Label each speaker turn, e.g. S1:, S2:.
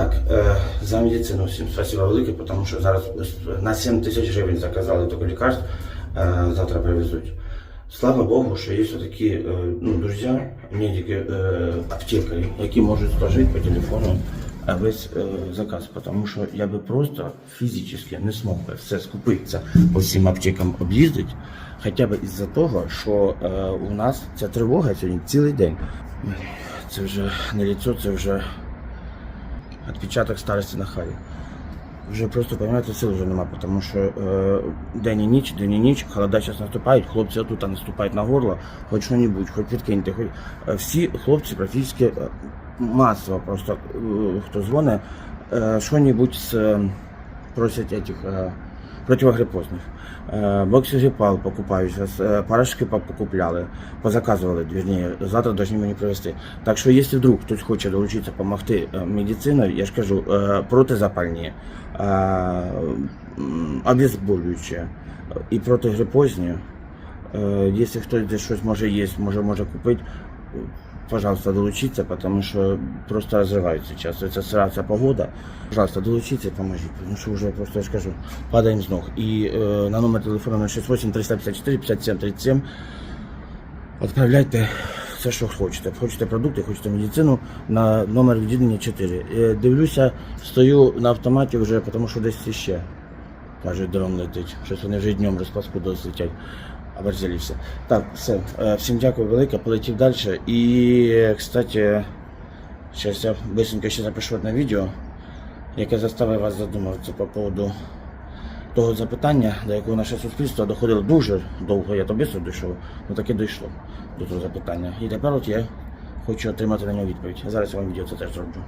S1: Так, е, за медицину всім спасибо велике, тому що зараз на 7 тисяч гривень заказали тільки лікарств, е, завтра привезуть. Слава Богу, що є такі е, ну, друзі, медики, аптекарі, які можуть сложити по телефону весь заказ, тому що я би просто фізично не змог би все скупитися по всім аптекам об'їздити, хоча б із-за того, що у нас ця тривога сьогодні цілий день. Це вже не ліцо, це вже відпечаток старості на харі. Вже просто, розумієте, сил вже нема, тому що е, день і ніч, день і ніч, холода зараз наступають, хлопці отут наступають на горло, хоч що-небудь, хоч відкиньте. хоч Е, всі хлопці практично е, масово просто, е, хто дзвонить, е, що-небудь з, е, просять этих, е, противогриппозных. Э, Боксигипал покупаю сейчас, э, порошки по- покупляли, позаказывали, вернее, завтра должны мені привезти. Так що, якщо вдруг хтось хоче долучитися, допомогти е, медициною, я ж кажу, е, протизапальні, е, м, обезболюючі е, і протигрипозні, Е, Якщо хтось десь щось може є, може може купити, е, пожалуйста, долучіться, тому що просто розриваються часто. Це сирація погода. Пожалуйста, долучіться поможіть, тому що вже просто я ж кажу, падаємо з ног. І е, на номер телефону 068 354 57 37 відправляйте все, що хочете. Хочете продукти, хочете медицину на номер відділення 4. Е, Дивлюся, стою на автоматі вже, тому що десь ще. Каже, дрон летить. Щось вони вже днем розпаскудились летять. Оборзелися. Так, все. Е, Всім дякую велике, полетів далі. І, кстати, зараз я быстренько ще запишу одне відео, яке заставить вас задуматися по поводу того запитання, до якого наше суспільство доходило дуже довго, я то швидко дійшов, але таки дійшло до того запитання. І тепер от я хочу отримати на нього відповідь. Зараз я вам відео це теж зроблю.